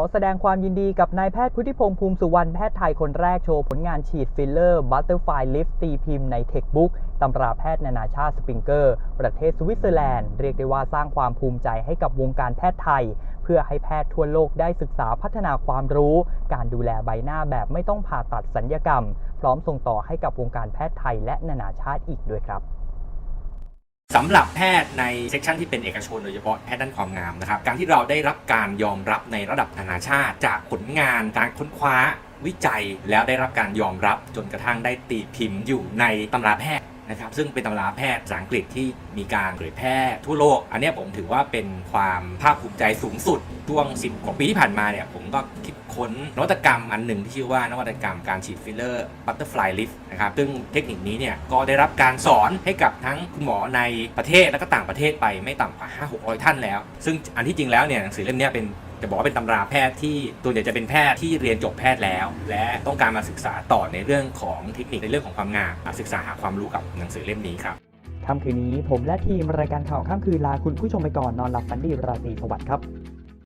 อแสดงความยินดีกับนายแพทย์พุทธิพงษ์ภูมิสุวรรณแพทย์ไทยคนแรกโชว์ผลงานฉีดฟิลเลอร์บัตเตอร์ไฟลิฟตีพิมพ์ในเทคบุ๊กตำราแพทย์นานาชาติสปริงเกอร์ ประเทศสวิตเซอร์แลนด์ เรียกได้ว่าสร้างความภูมิใจให้กับวงการแพทย์ไทย เพื่อให้แพทย์ทั่วโลกได้ศึกษาพัฒนาความรู้ การดูแลใบหน้าแบบไม่ต้องผ่าตัดสัญญกรรม พร้อมส่งต่อให้กับวงการแพทย์ไทยและนานาชาติอีกด้วยครับำหรับแพทย์ในเซกชันที่เป็นเอกชนโดยเฉพาะแพทย์ด้านความงามนะครับการที่เราได้รับการยอมรับในระดับนานาชาติ จากผลงานการค้นคว้าวิจัยแล้วได้รับการยอมรับจนกระทั่งได้ตีพิมพ์อยู่ในตำราแพทย์นะครับซึ่งเป็นตำราแพทย์ภาษาอังกฤษที่มีการเผยแพร่ทั่วโลก อันนี้ผมถือว่าเป็นความภาคภูมิใจสูงสุดช่วง 10 กว่าปีที่ผ่านมาเนี่ยผมก็คิด ค้นนวัตกรรมอันหนึ่งที่ชื่อว่านวัตกรรมการฉีดฟิลเลอร์บัตเตอร์ฟลายลิฟนะครับซึ่งเทคนิคนี้เนี่ยก็ได้รับการสอนให้กับทั้งคุณหมอในประเทศและก็ต่างประเทศไปไม่ต่ำกว่า 5 6 0 0 ท่านแล้ว ซึ่งอันที่จริงแล้วเนี่ยหนังสือเล่มนี้เป็นจะบอกว่าเป็นตำราแพทย์ที่ตัวใหญ่จะเป็นแพทย์ที่เรียนจบแพทย์แล้ว และต้องการมาศึกษาต่อในเรื่องของเทคนิคในเรื่องของความงามมาศึกษาหาความรู้กับหนังสือเล่มนี้ครับค่ำคืนนี้ผมและทีมรายการข่าวค่ำคืนลาคุณผู้ชมไปก่อนนอนหลับฝันดีราตรีสวัสดิ์ครับ